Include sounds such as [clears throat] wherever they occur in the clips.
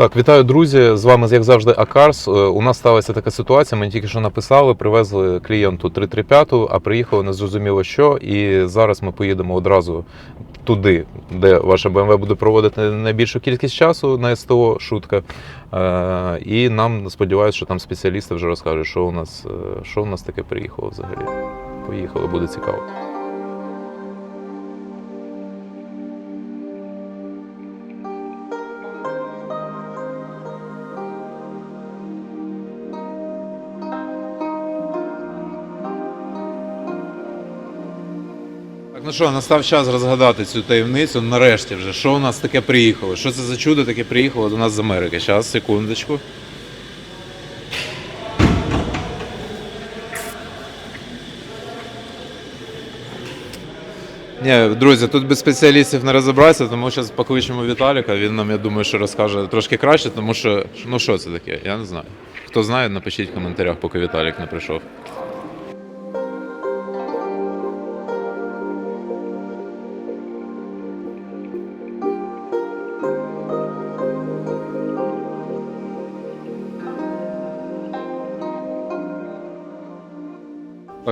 Так, вітаю, друзі. З вами, як завжди, Акарс. Е, У нас сталася така ситуація. Ми тільки що написали, привезли клієнту 335, а приїхали незрозуміло що. І зараз ми поїдемо одразу туди, де ваша BMW буде проводити найбільшу кількість часу на СТО, шутка. Е, І нам сподіваюся, що там спеціалісти вже розкажуть, що у нас, е, що у нас таке приїхало взагалі. Поїхали, буде цікаво. Ну що, настав час розгадати цю таємницю. Нарешті вже. Що у нас таке приїхало? Що це за чудо таке приїхало до нас з Америки? Зараз, секундочку. Ні, друзі, тут без спеціалістів не розібратися, тому зараз покличемо Віталіка. Він нам, я думаю, що розкаже трошки краще, тому що ну що це таке? Я не знаю. Хто знає, напишіть в коментарях, поки Віталік не прийшов.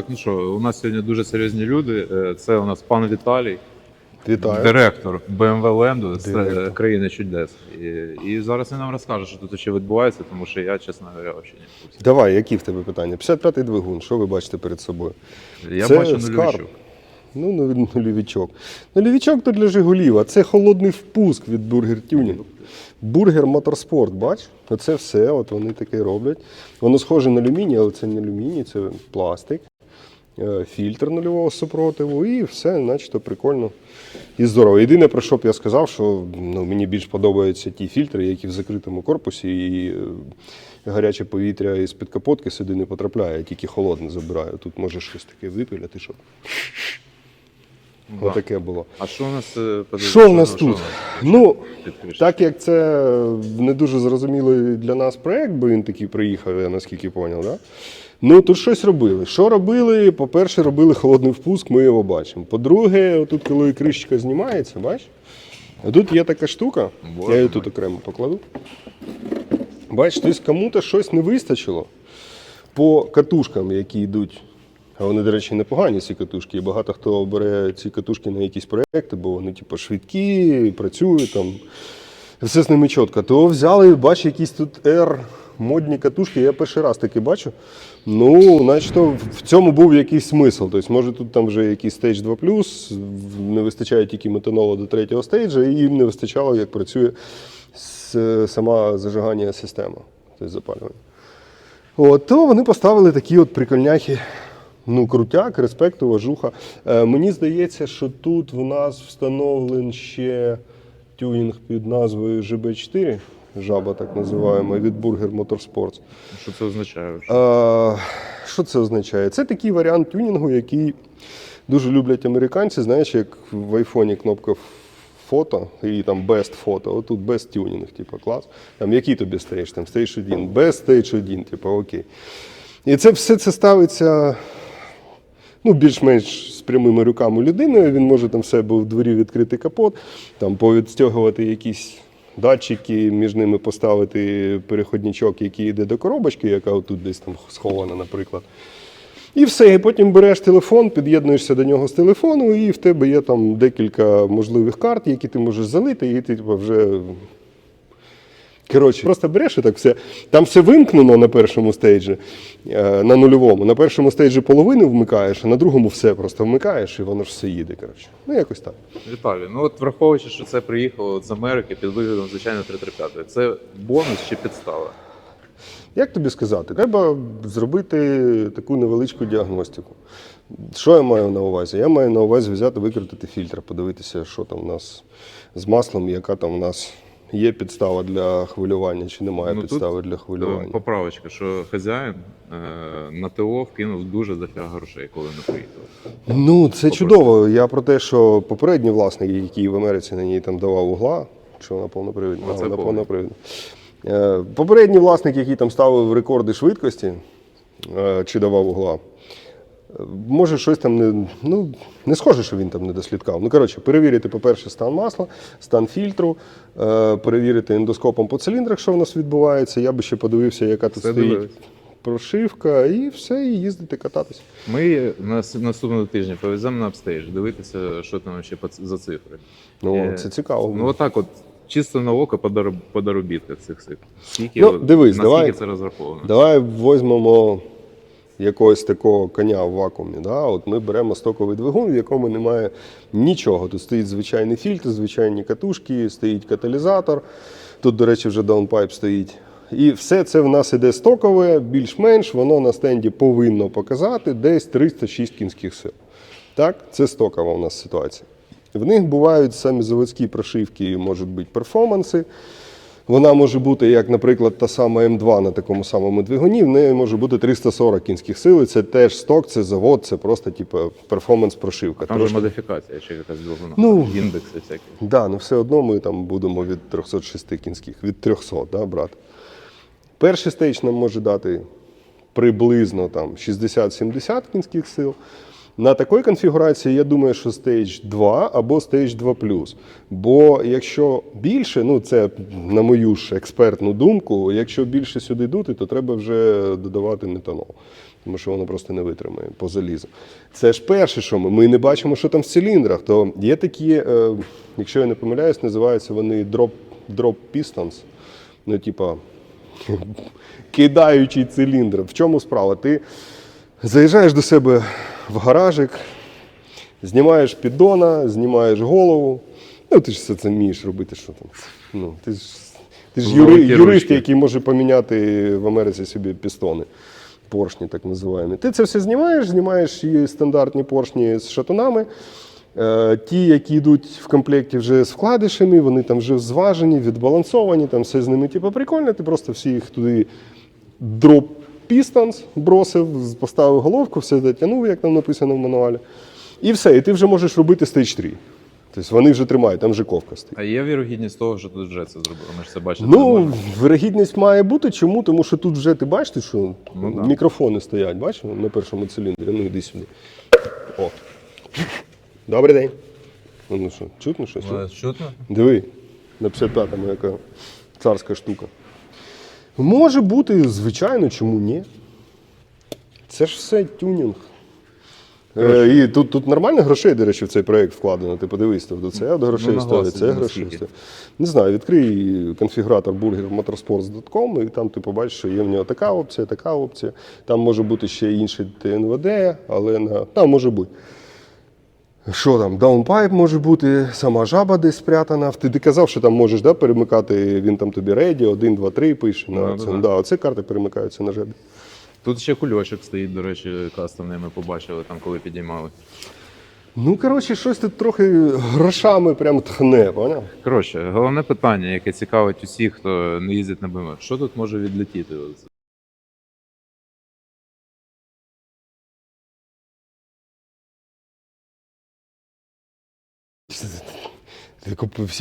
Ну що, у нас сьогодні дуже серйозні люди. Е, Це у нас пан Віталій, Вітаю. директор BMW Ленду з Директор. е, країни чудес. І, і зараз він нам розкаже, що тут ще відбувається, тому що я, чесно говоря, взагалі не в курсі. Давай, які в тебе питання? 55-й двигун, що ви бачите перед собою? Я Це бачу скарб. нульовичок. Ну, ну, нульовичок. Нульовичок то для Жигулів, а це холодний впуск від Бургер Тюнінг. Бургер Моторспорт, бач? Оце все, от вони таке роблять. Воно схоже на алюміній, але це не алюміній, це пластик. Е, Фільтр нульового супротиву і все, начебто прикольно і здорово. Єдине, про що б я сказав, що ну, мені більш подобаються ті фільтри, які в закритому корпусі, і е, гаряче повітря із під капотки сюди не потрапляє, я тільки холодне забираю. Тут може щось таке випиляти, щоб Да. отаке було. А що у нас е, Що в нас тут? що Ну, так як це не дуже зрозумілий для нас проєкт, бо він такий приїхав, я наскільки зрозумів, да? Ну тут щось робили. Що робили? По-перше, робили холодний впуск, ми його бачимо. По-друге, тут, коли кришечка знімається, бач? Тут є така штука, Боже я її тут окремо покладу. Бач, тобто кому-то щось не вистачило по катушкам, які йдуть. А вони, до речі, непогані ці катушки. І багато хто бере ці катушки на якісь проекти, бо вони, типу, швидкі, працюють там. Все з ними чітко. То взяли, бачу, якісь тут R модні катушки. Я перший раз таки бачу. Ну, начебто, в цьому був якийсь смисл. Тобто, може, тут там вже якийсь Stage 2 не вистачає тільки метанола до третього стейджа, і їм не вистачало, як працює сама зажигання система, тобто запалювання. От, то вони поставили такі от прикольняхи. Ну, крутяк, респект, уважуха. Е, мені здається, що тут в нас встановлен ще тюнінг під назвою GB4, жаба так називаємо, від Burger Motorsports. Що це означає? Е, що це означає? Це такий варіант тюнінгу, який дуже люблять американці. Знаєш, як в айфоні кнопка фото і там best фото, отут best тюнінг, типу, клас. Там який тобі стейдж? Там stage 1, best stage 1, типу, окей. І це все це ставиться ну, більш-менш з прямими руками людини. Він може там в себе в дворі відкрити капот, там повідстягувати якісь датчики, між ними поставити переходничок, який йде до коробочки, яка отут десь там схована, наприклад. І все, і потім береш телефон, під'єднуєшся до нього з телефону, і в тебе є там декілька можливих карт, які ти можеш залити, і ти типу, вже. Коротше, просто береш і так все. Там все вимкнено на першому стейджі, е, на нульовому. На першому стейджі половину вмикаєш, а на другому все просто вмикаєш, і воно ж все їде. Коротше. Ну, якось так. Віталій, ну от враховуючи, що це приїхало з Америки під виглядом звичайно 335, це бонус чи підстава? Як тобі сказати, треба зробити таку невеличку діагностику. Що я маю на увазі? Я маю на увазі взяти, викрутити фільтр, подивитися, що там у нас з маслом, яка там у нас є підстава для хвилювання, чи немає Ну, тут, підстави для Е, хвилювання. Поправочка, що хазяїн е, на ТО вкинув дуже дофіга грошей, коли не приїхав. Ну, це чудово. Я про те, що попередній власник, який в Америці на ній там давав угла, що вона повнопривідна, Оце вона повнопривідна. Е, Попередній власник, який там ставив рекорди швидкості, е, чи давав угла, Може, щось там не, ну, не схоже, що він там не дослідкав. Ну, коротше, перевірити, по-перше, стан масла, стан фільтру, е, перевірити ендоскопом по циліндрах, що в нас відбувається. Я би ще подивився, яка тут Все стоїть дивились. прошивка, і все, і їздити кататися. Ми на наступного тижня повеземо на апстейдж, дивитися, що там ще по ц- за цифри. Ну, Е, це цікаво. Ну, отак, от, чисто на око по дор- по доробітках цих цих. Скільки, Ну, дивись, наскільки давай. це розраховано? Давай візьмемо якогось такого коня в вакуумі. Да? От ми беремо стоковий двигун, в якому немає нічого. Тут стоїть звичайний фільтр, звичайні катушки, стоїть каталізатор. Тут, до речі, вже даунпайп стоїть. І все це в нас іде стокове, більш-менш воно на стенді повинно показати десь 306 кінських сил. Так, це стокова у нас ситуація. В них бувають самі заводські прошивки, можуть бути перформанси. Вона може бути, як, наприклад, та сама М2 на такому самому двигуні, в неї може бути 340 кінських сил. Це теж сток, це завод, це просто типу, перформанс-прошивка. Там Трошки- же модифікація, чи якась двигуна. Ну, індекси всякі. Да, ну все одно ми там будемо від 306 кінських, від 300, да, брати. Перший стейдж нам може дати приблизно там 60-70 кінських сил. На такій конфігурації я думаю, що стейдж 2 або стейдж 2 Бо якщо більше, ну це на мою ж експертну думку, якщо більше сюди дути, то треба вже додавати метанол. Тому що воно просто не витримає по залізу. Це ж перше, що ми. Ми не бачимо, що там в циліндрах. То є такі, е, якщо я не помиляюсь, називаються вони drop, drop pistons. Ну, типа, [laughs] кидаючий циліндр. В чому справа? Ти заїжджаєш до себе в гаражик, знімаєш піддона, знімаєш голову. Ну, ти ж все це вмієш робити, що там. Ну, ти ж, ти ж юри, юрист, який може поміняти в Америці собі пістони. Поршні, так називаємо. Ти це все знімаєш, знімаєш і стандартні поршні з шатунами. Е, Ті, які йдуть в комплекті вже з вкладишами, вони там вже зважені, відбалансовані, там все з ними типу, прикольно. Ти просто всі їх туди дроп пістанс бросив, поставив головку, все дотягнув, як там написано в мануалі. І все, і ти вже можеш робити стейдж 3. Тобто вони вже тримають, там вже ковка стоїть. А є вірогідність того, що тут вже це зробили. Ми ж це бачимо. Ну, вирогідність має бути. Чому? Тому що тут вже ти бачиш, що Ну, да. мікрофони стоять, бачиш, на першому циліндрі. Ну йди сюди. О. Добрий день. Ну що, чутно щось? чутно? Диви, на 55-му яка царська штука. Може бути, звичайно, чому ні? Це ж все тюнінг. Е, і тут, тут нормально грошей, до речі, в цей проєкт вкладено. Ти подивись, тобто це от грошей Ну, стоїть, це грошей стоїть. Не знаю, відкрий конфігуратор burgermotorsports.com і там ти побачиш, що є в нього така опція, така опція. Там може бути ще інший ТНВД, але на... там може бути. Що там, даунпайп може бути, сама жаба десь спрятана. Ти, ти казав, що там можеш да, перемикати, він там тобі реді, 1, 2, 3 пише. На Ну, да. Да, оце карти перемикаються на жабі. Тут ще кульочок стоїть, до речі, кастомний ми побачили там, коли підіймали. Ну, коротше, щось тут трохи грошами прям тхне, поняв? Коротше, головне питання, яке цікавить усіх, хто не їздить на БМВ. Що тут може відлетіти?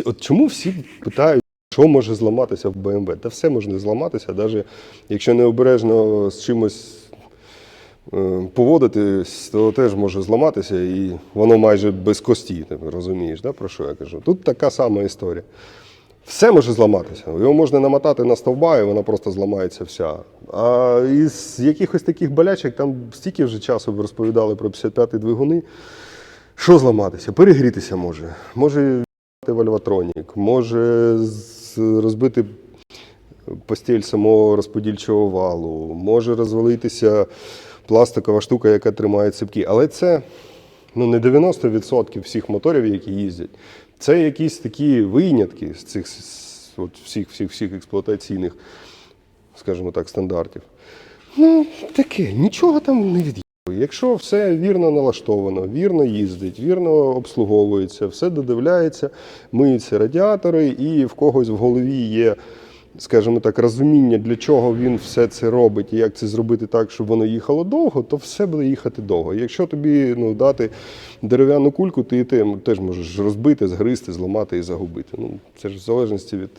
От чому всі питають, що може зламатися в БМВ? Та все може зламатися, навіть якщо необережно з чимось е, поводитись, то теж може зламатися, і воно майже без кості. Ти розумієш, да, про що я кажу? Тут така сама історія. Все може зламатися. Його можна намотати на стовба, і вона просто зламається вся. А із якихось таких болячок там стільки вже часу розповідали про 55-й двигуни. Що зламатися? Перегрітися може. Може вольватронік, може розбити постіль самого розподільчого валу, може розвалитися пластикова штука, яка тримає цепки. Але це ну, не 90% всіх моторів, які їздять. Це якісь такі винятки з цих от, всіх, всіх, всіх експлуатаційних, скажімо так, стандартів. Ну, таке, нічого там не від'їбає. Якщо все вірно налаштовано, вірно їздить, вірно обслуговується, все додивляється, миються радіатори, і в когось в голові є, скажімо так, розуміння, для чого він все це робить і як це зробити так, щоб воно їхало довго, то все буде їхати довго. Якщо тобі ну, дати дерев'яну кульку, ти ти теж можеш розбити, згризти, зламати і загубити. Ну, це ж в залежності від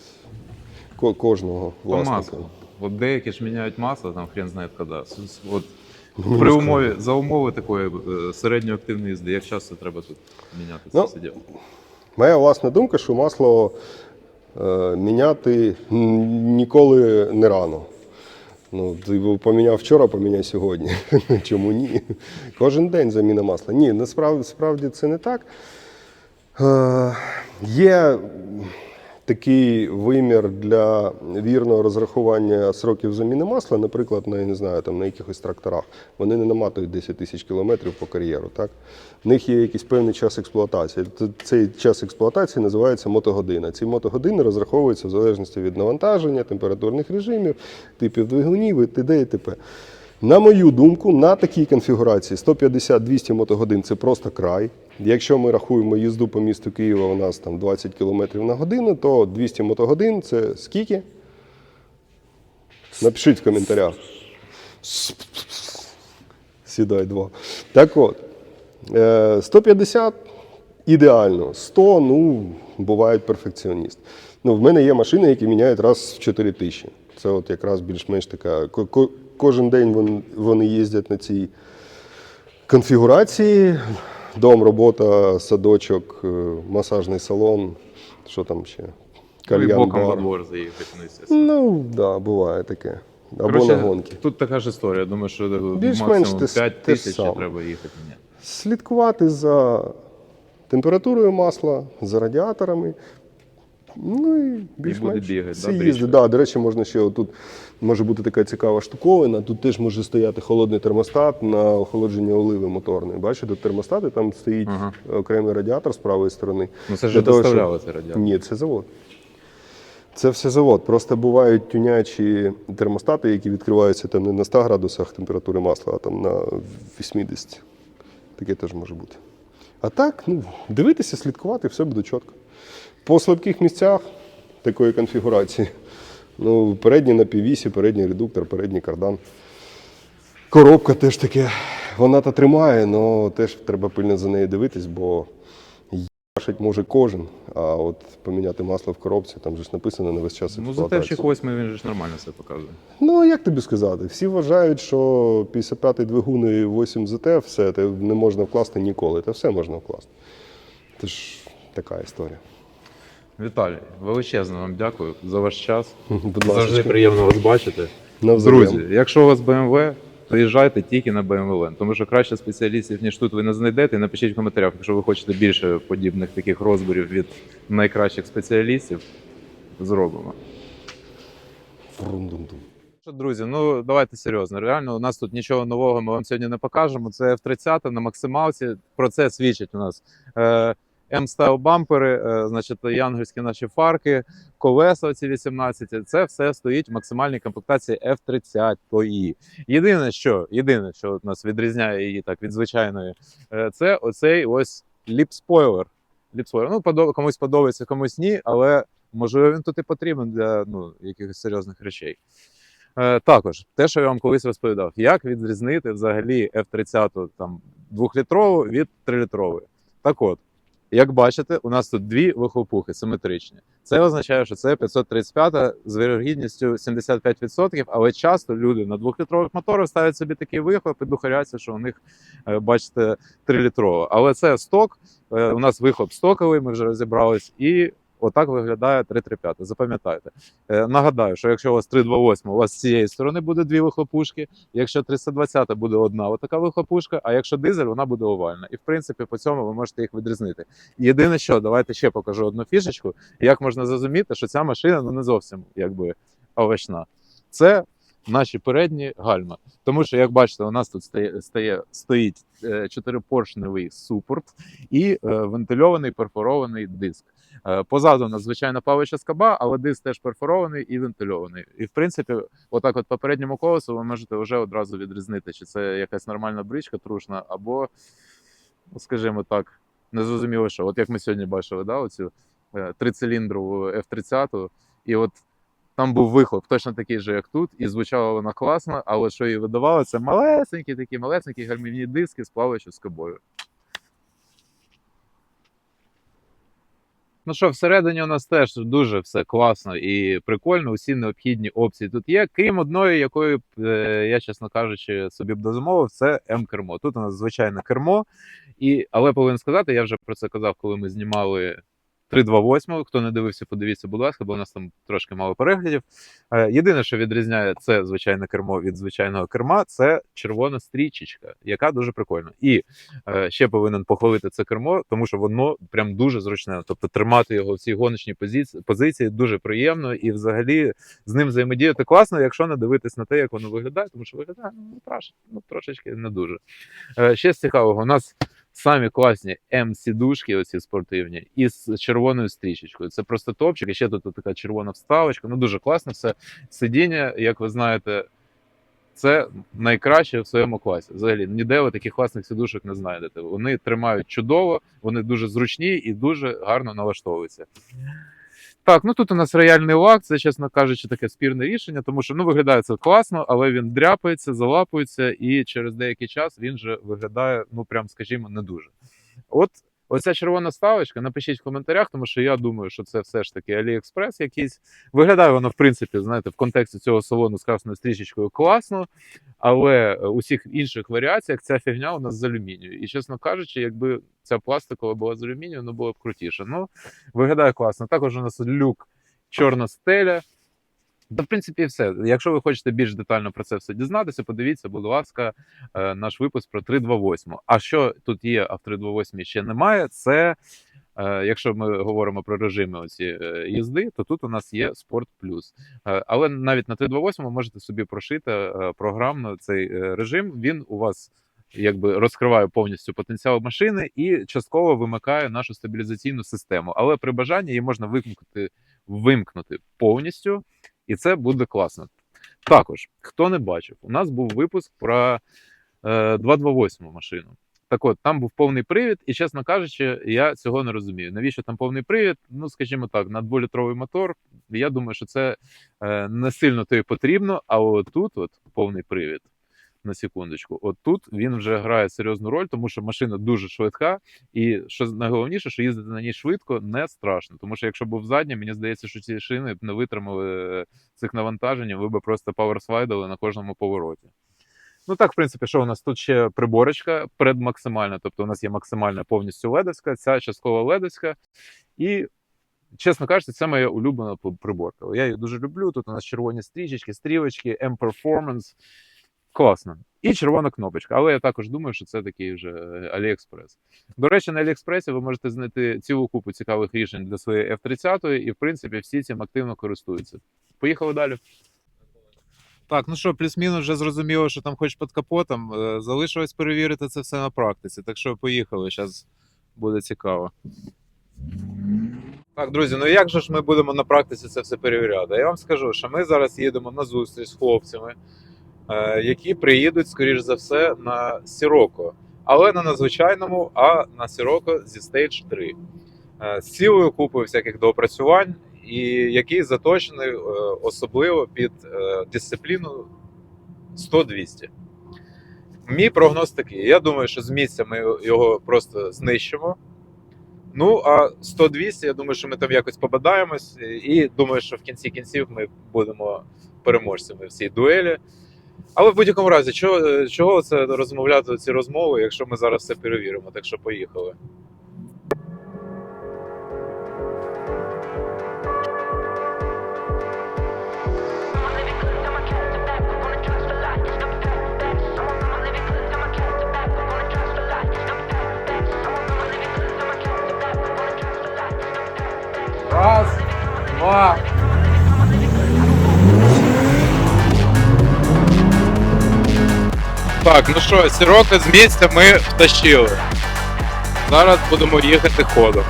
кожного власника. От деякі ж міняють масло, там хрен знає коли. От При умові за умови такої е, середньої активної їзди, як часто треба тут міняти Ну, це сиділо? Моя власна думка, що масло е, міняти ніколи не рано. Ну, ти поміняв вчора, поміняй сьогодні. [laughs] Чому ні? Кожен день заміна масла. Ні, насправді справді це не так. Е, є такий вимір для вірного розрахування сроків заміни масла, наприклад, на, я не знаю, там, на якихось тракторах. Вони не наматують 10 тисяч кілометрів по кар'єру. Так? В них є якийсь певний час експлуатації. Цей час експлуатації називається мотогодина. Ці мотогодини розраховуються в залежності від навантаження, температурних режимів, типів двигунів і т.д. і т.п. На мою думку, на такій конфігурації 150-200 мотогодин це просто край. Якщо ми рахуємо їзду по місту Києва, у нас там 20 км на годину, то 200 мотогодин це скільки? Напишіть в коментарях. Сідай два. Так от, е, 150 ідеально, 100, ну, бувають перфекціоніст. Ну, в мене є машини, які міняють раз в 4 тисячі. Це от якраз більш-менш така. ко- ко- Кожен день вон- вони їздять на цій конфігурації. Дом, робота, садочок, е, масажний салон, що там ще? Ну, Кальян, боком во бар. двор заїхати, ну, так, да, буває таке. Або Коротше, на гонки. Тут така ж історія. Думаю, що Більш-менш максимум 5 те тисяч треба їхати. Ні. Слідкувати за температурою масла, за радіаторами. Ну і більш-менш бігати, всі да? Да, до речі, можна ще тут може бути така цікава штуковина. Тут теж може стояти холодний термостат на охолодження оливи моторної. Бачите, тут термостат, і там стоїть Ага. окремий радіатор з правої сторони. Ну це ж Для того, щоб- доставляли це радіатор. Ні, це завод. Це все завод. Просто бувають тюнячі термостати, які відкриваються там не на 100 градусах температури масла, а там на 80. Таке теж може бути. А так, ну, дивитися, слідкувати, все буде чітко. По слабких місцях такої конфігурації. Ну, передній на піввісі, передній редуктор, передній кардан. Коробка теж таке. Вона та тримає, але теж треба пильно за нею дивитись, бо їбашить може кожен. А от поміняти масло в коробці, там же ж написано на весь час Ну, експлуатації. ZF 8 він же ж нормально все показує. Ну, як тобі сказати? Всі вважають, що 55-й двигун і 8 ЗТ все це не можна вкласти ніколи. Та все можна вкласти. Це ж така історія. Віталій, величезно вам дякую за ваш час. Будь Завжди ласка, приємно вас бачити. навзаєм. Друзі, якщо у вас BMW, приїжджайте тільки на BMW Land, тому що краще спеціалістів, ніж тут ви не знайдете. Напишіть в коментарях, якщо ви хочете більше подібних таких розборів від найкращих спеціалістів, зробимо. Фрум-дум-дум. Що, Друзі, ну давайте серйозно. Реально, у нас тут нічого нового ми вам сьогодні не покажемо. Це F30 на максималці. Про це свідчить у нас. Е, M-Style бампери, е, значить, янгельські наші фарки, колеса оці 18. Це все стоїть в максимальній комплектації F30. Єдине, що єдине, що нас відрізняє її так від звичайної, е, це оцей ось ліп-спойлер. Ліп-спойлер. Ну, подо- комусь подобається, комусь ні, але можливо він тут і потрібен для ну, якихось серйозних речей. Е, також те, що я вам колись розповідав, як відрізнити взагалі F30 там двохлітрову від трилітрової. Так от, як бачите, у нас тут дві вихлопухи симетричні. Це означає, що це 535 з вірогідністю 75%, але часто люди на двохлітрових моторах ставлять собі такий вихлоп і духаряться, що у них, е, бачите, трилітрово. Але це сток. е, У нас вихлоп стоковий, ми вже розібрались, і отак виглядає 335. Запам'ятайте. Е, Нагадаю, що якщо у вас 328, у вас з цієї сторони буде дві вихлопушки. Якщо 320 буде одна отака вихлопушка, а якщо дизель, вона буде овальна. І в принципі по цьому ви можете їх відрізнити. Єдине, що давайте ще покажу одну фішечку, як можна зрозуміти, що ця машина ну не зовсім якби овочна. Це наші передні гальма. Тому що, як бачите, у нас тут стає, стає, стоїть е, чотирипоршневий супорт і е, вентильований перфорований диск. Е, Позаду у нас звичайна павича скоба, але диск теж перфорований і вентильований. І в принципі, отак, от по передньому колесу, ви можете вже одразу відрізнити, чи це якась нормальна бричка трушна, або, скажімо так, незрозуміло, що. От як ми сьогодні бачили, да, оцю трициліндрову F30, і от там був вихлоп точно такий же, як тут, і звучала вона класно, але що її видавало, це малесенькі такі малесенькі гальмівні диски з плаваючою скобою. Ну що, всередині у нас теж дуже все класно і прикольно. Усі необхідні опції тут є. Крім одної, якої е, я, чесно кажучи, собі б дозамовив, це М-кермо. Тут у нас звичайне кермо. І, але повинен сказати, я вже про це казав, коли ми знімали 328. Хто не дивився, подивіться, будь ласка, бо у нас там трошки мало переглядів. Е, Єдине, що відрізняє це звичайне кермо від звичайного керма, це червона стрічечка, яка дуже прикольна. І е, ще повинен похвалити це кермо, тому що воно прям дуже зручне. Тобто тримати його в цій гоночній позиції, позиції дуже приємно, і взагалі з ним взаємодіяти класно, якщо не дивитись на те, як воно виглядає, тому що виглядає ну, ну трошечки не дуже. Е, ще з цікавого, у нас самі класні М-сідушки, оці спортивні, із червоною стрічечкою. Це просто топчик. І ще тут така червона вставочка. Ну дуже класно все. Сидіння, як ви знаєте, це найкраще в своєму класі. Взагалі, ніде ви таких класних сідушок не знайдете. Вони тримають чудово, вони дуже зручні і дуже гарно налаштовуються. Так, ну тут у нас рояльний лак, це, чесно кажучи, таке спірне рішення, тому що ну, виглядає це класно, але він дряпається, залапується, і через деякий час він же виглядає, ну прям, скажімо, не дуже. От оця червона ставочка, напишіть в коментарях, тому що я думаю, що це все ж таки AliExpress якийсь. Виглядає воно, в принципі, знаєте, в контексті цього салону з красною стрічечкою класно, але у всіх інших варіаціях ця фігня у нас з алюмінію. І, чесно кажучи, якби ця пластикова була з алюмінію, ну було б крутіше. Ну, виглядає класно. Також у нас люк чорна стеля. Та, в принципі, все. Якщо ви хочете більш детально про це все дізнатися, подивіться, будь ласка, е, наш випуск про 328. А що тут є, а в 328 ще немає, це е, якщо ми говоримо про режими оці е, їзди, то тут у нас є Спорт Плюс. Але навіть на 328 ви можете собі прошити програмно цей режим. Він у вас якби розкриває повністю потенціал машини і частково вимикає нашу стабілізаційну систему. Але при бажанні її можна вимкнути, вимкнути повністю, і це буде класно. Також, хто не бачив, у нас був випуск про е, 228 машину. Так от, там був повний привід, і, чесно кажучи, я цього не розумію. Навіщо там повний привід? Ну, скажімо так, на дволітровий мотор. Я думаю, що це е, не сильно тобі потрібно, а отут, от повний привід. На секундочку, от тут він вже грає серйозну роль, тому що машина дуже швидка, і що найголовніше, що їздити на ній швидко не страшно. Тому що якщо був задня, мені здається, що ці шини б не витримали е, цих навантажень, ви б просто паверслайдили на кожному повороті. Ну так, в принципі, що у нас тут ще приборочка предмаксимальна, тобто у нас є максимальна повністю ледовська, ця частково ледовська. І, чесно кажучи, це моя улюблена приборка. Я її дуже люблю. Тут у нас червоні стрічечки, стрілочки, M-Performance. Класно. І червона кнопочка. Але я також думаю, що це такий вже е, AliExpress. До речі, на AliExpress ви можете знайти цілу купу цікавих рішень для своєї F30, і в принципі всі цим активно користуються. Поїхали далі. Так, ну що, плюс-мінус вже зрозуміло, що там хоч під капотом. Е, Залишилось перевірити це все на практиці. Так що поїхали, зараз буде цікаво. Так, друзі, ну як же ж ми будемо на практиці це все перевіряти? Я вам скажу, що ми зараз їдемо на зустріч з хлопцями, які приїдуть, скоріш за все, на Сіроко. Але не на звичайному, а на Сіроко зі Stage 3. Е, З цілою купою всяких доопрацювань, і який заточений е, особливо під е, дисципліну 100-200. Мій прогноз такий. Я думаю, що з місця ми його просто знищимо. Ну, а 100-200, я думаю, що ми там якось побадаємось, і думаю, що в кінці кінців ми будемо переможцями в цій дуелі. Але в будь-якому разі, чого, чого це розмовляти ці розмови, якщо ми зараз все перевіримо? Так що поїхали. Ну що, сірока з місця ми втащили. Зараз будемо їхати ходом.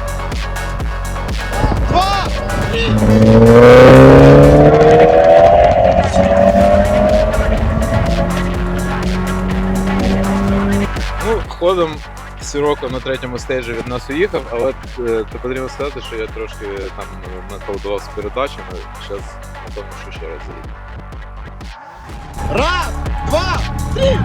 Ну, ходом Сіроко на третьому стейджі від нас уїхав, але е, це потрібно сказати, що я трошки там е, наколдував з передачами. Зараз, напевно, що ще раз заїду. Раз, два, три.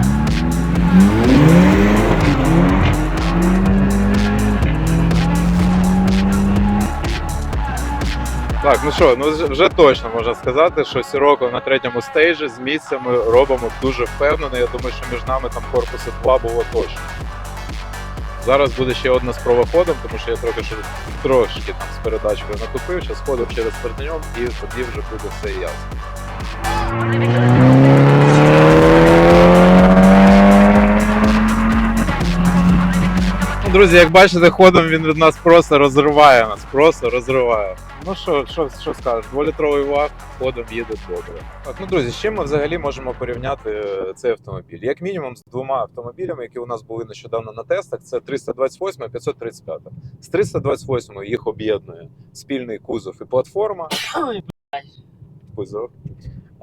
Так, ну що, ну вже- точно можна сказати, що Сіроко на третьому стейджі з місця ми робимо дуже впевнено. Я думаю, що між нами там корпуси два було точно. Зараз буде ще одна спроба ходом, тому що я трохи що трошки там з передачкою накупив, зараз ходив через перденьом і тоді вже буде все ясно. Друзі, як бачите, ходом він від нас просто розриває нас, просто розриває. Ну що, що, що скажеш, дволітровий ваг ходом їде добре. Так, ну друзі, з чим ми взагалі можемо порівняти е, цей автомобіль? Як мінімум з двома автомобілями, які у нас були нещодавно на тестах, це 328 і 535. З 328 їх об'єднує спільний кузов і платформа. Кузов.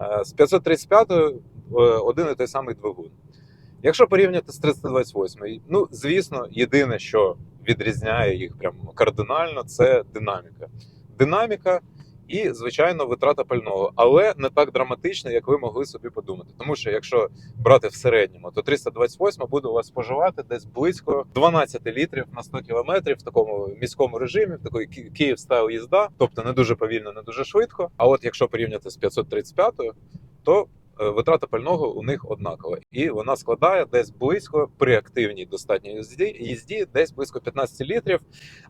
Е, З 535 е, один і той самий двигун. Якщо порівняти з 328, ну звісно, єдине, що відрізняє їх прям кардинально, це динаміка. Динаміка і, звичайно, витрата пального, але не так драматично, як ви могли собі подумати. Тому що якщо брати в середньому, то 328 буде у вас споживати десь близько 12 літрів на 100 кілометрів в такому міському режимі, в такої Київ стайл їзда, тобто не дуже повільно, не дуже швидко. А от якщо порівняти з 535, то витрата пального у них однакова, і вона складає десь близько при активній достатній їзді десь близько 15 літрів.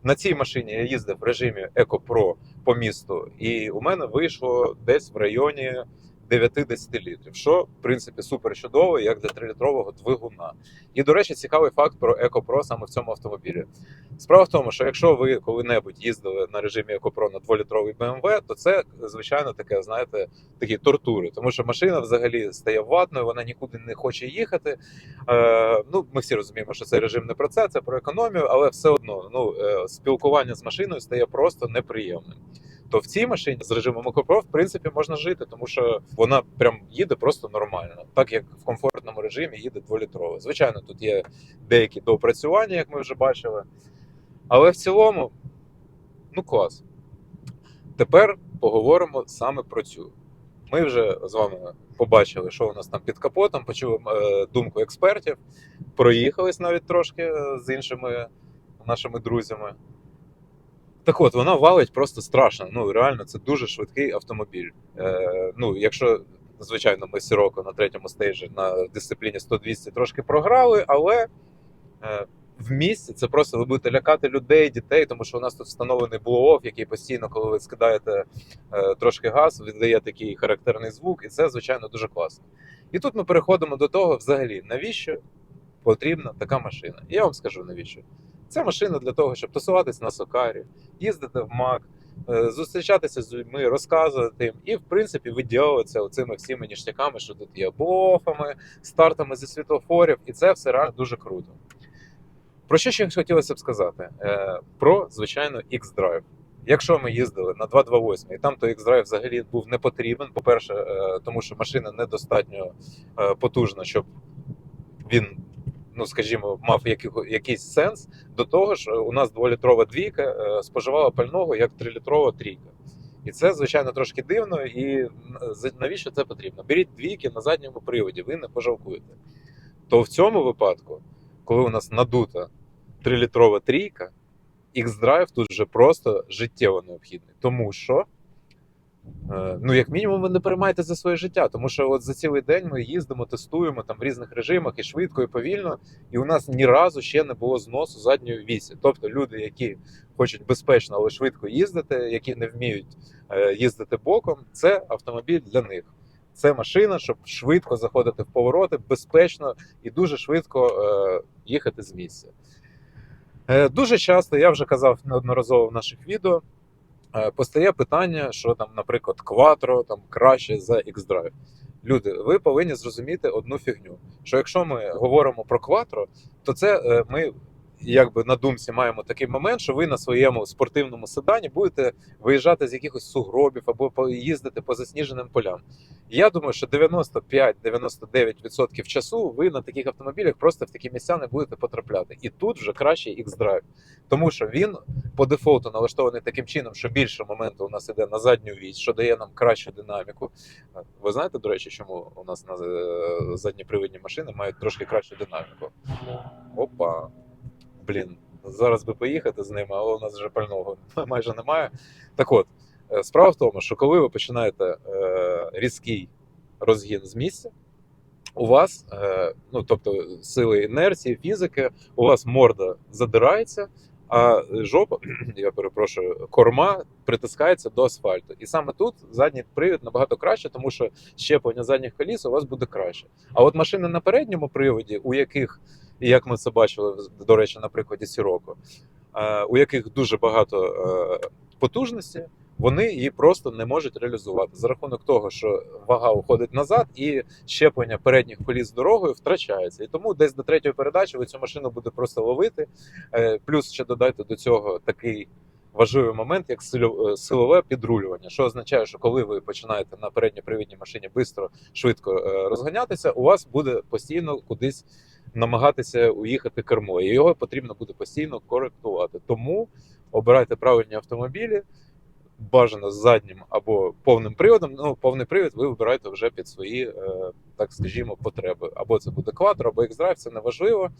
На цій машині я їздив в режимі Еко про по місту, і у мене вийшло десь в районі 9-10 літрів, що в принципі супер чудово, як для 3-літрового двигуна. І до речі, цікавий факт про Eco Pro саме в цьому автомобілі. Справа в тому, що якщо ви коли-небудь їздили на режимі Eco Pro на 2-літровий BMW, то це звичайно таке, знаєте, такі тортури, тому що машина взагалі стає ватною, вона нікуди не хоче їхати. Е, ну, ми всі розуміємо, що цей режим не про це, це про економію, але все одно ну, е, спілкування з машиною стає просто неприємним. То в цій машині з режимом EcoPro, в принципі, можна жити, тому що вона прям їде просто нормально, так як в комфортному режимі їде 2-літрова. Звичайно, тут є деякі доопрацювання, як ми вже бачили. Але в цілому, ну клас. Тепер поговоримо саме про цю. Ми вже з вами побачили, що у нас там під капотом, почули е, думку експертів, проїхались навіть трошки е, з іншими нашими друзями. Так от, вона валить просто страшно. Ну, реально, це дуже швидкий автомобіль. Е, ну, якщо, звичайно, ми Сіроко на третьому стейжі на дисципліні 100-200 трошки програли, але е, в місті це просто ви будете лякати людей, дітей, тому що у нас тут встановлений блоу який постійно, коли ви скидаєте е, трошки газ, віддає такий характерний звук, і це, звичайно, дуже класно. І тут ми переходимо до того, взагалі, навіщо потрібна така машина. І я вам скажу навіщо. Це машина для того, щоб тусуватись на Сокарі, їздити в МАК, е, зустрічатися з людьми, розказувати їм, і в принципі виділюватися оцими всіми ніштяками, що тут є блофами, стартами зі світлофорів, і це все реально дуже круто. Про що ще хотілося б сказати? Е, Про, звичайно, X-Drive. Якщо ми їздили на 228 і там то X-Drive взагалі був не потрібен. По-перше, е, тому що машина недостатньо потужна, щоб він, ну скажімо, мав якийсь сенс. До того ж, у нас дволітрова двійка е, споживала пального як трилітрова трійка. І це, звичайно, трошки дивно. І навіщо це потрібно? Беріть двійки на задньому приводі, ви не пожалкуєте. То в цьому випадку, коли у нас надута трилітрова трійка, X-Drive тут вже просто життєво необхідний. Тому що, ну, як мінімум, ви не переймаєте за своє життя. Тому що от за цілий день ми їздимо, тестуємо там в різних режимах і швидко, і повільно, і у нас ні разу ще не було зносу задньої вісі. Тобто люди, які хочуть безпечно, але швидко їздити, які не вміють е, їздити боком, це автомобіль для них. Це машина, щоб швидко заходити в повороти, безпечно і дуже швидко е, їхати з місця. Е, Дуже часто, я вже казав неодноразово в наших відео, е, постає питання, що там, наприклад, Quattro там краще за X-Drive. Люди, ви повинні зрозуміти одну фігню: що якщо ми говоримо про Quattro, то це е, ми якби на думці маємо такий момент, що ви на своєму спортивному седані будете виїжджати з якихось сугробів або поїздити по засніженим полям. Я думаю, що 95-99% часу ви на таких автомобілях просто в такі місця не будете потрапляти. І тут вже краще X-Drive. Тому що він по дефолту налаштований таким чином, що більше моменту у нас іде на задню вісь, що дає нам кращу динаміку. Ви знаєте, до речі, чому у нас на е, задніпривідні машини мають трошки кращу динаміку? Опа. Блін, зараз би поїхати з ними, але у нас вже пального [laughs] майже немає. Так от, Е, Справа в тому, що коли ви починаєте е, різкий розгін з місця, у вас, е, ну тобто сили інерції, фізики, у вас морда задирається, а жопа, [clears throat] я перепрошую, корма притискається до асфальту. І саме тут задній привід набагато краще, тому що щеплення задніх коліс у вас буде краще. А от машини на передньому приводі, у яких, і як ми це бачили, до речі, на прикладі Сіроко, е, у яких дуже багато е, потужності, вони її просто не можуть реалізувати за рахунок того, що вага уходить назад, і щеплення передніх коліс дорогою втрачається. І тому десь до третьої передачі ви цю машину буде просто ловити. Е, Плюс ще додайте до цього такий. Важливий момент, як е, силове підрулювання, що означає, що коли ви починаєте на передньопривідній машині швидко, швидко е, розганятися, у вас буде постійно кудись намагатися уїхати кермо, і його потрібно буде постійно коректувати. Тому обирайте правильні автомобілі, бажано з заднім або повним приводом. Ну, повний привід ви вибираєте вже під свої, е, так скажімо, потреби. Або це буде Quattro, або X-Drive, це не важливо.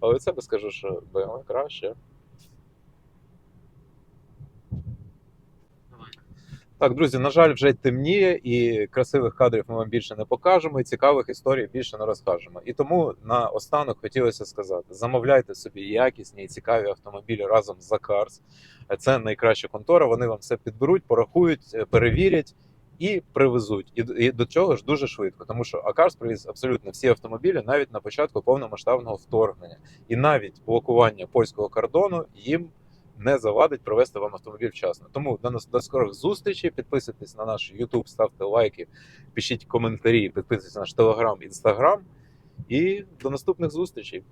Але це би скажу, що BMW краще. Так, друзі, на жаль, вже темніє, і красивих кадрів ми вам більше не покажемо, і цікавих історій більше не розкажемо. І тому на останок хотілося сказати: замовляйте собі якісні і цікаві автомобілі разом з Закарс. Це найкраща контора. Вони вам все підберуть, порахують, е, перевірять і привезуть. І, і до цього ж дуже швидко, тому що Акарс привіз абсолютно всі автомобілі навіть на початку повномасштабного вторгнення, і навіть блокування польського кордону їм не завадить провести вам автомобіль вчасно. Тому до нас до скорих зустрічей. Підписуйтесь на наш YouTube, ставте лайки, пишіть коментарі, підписуйтесь на наш Telegram, Instagram. І до наступних зустрічей.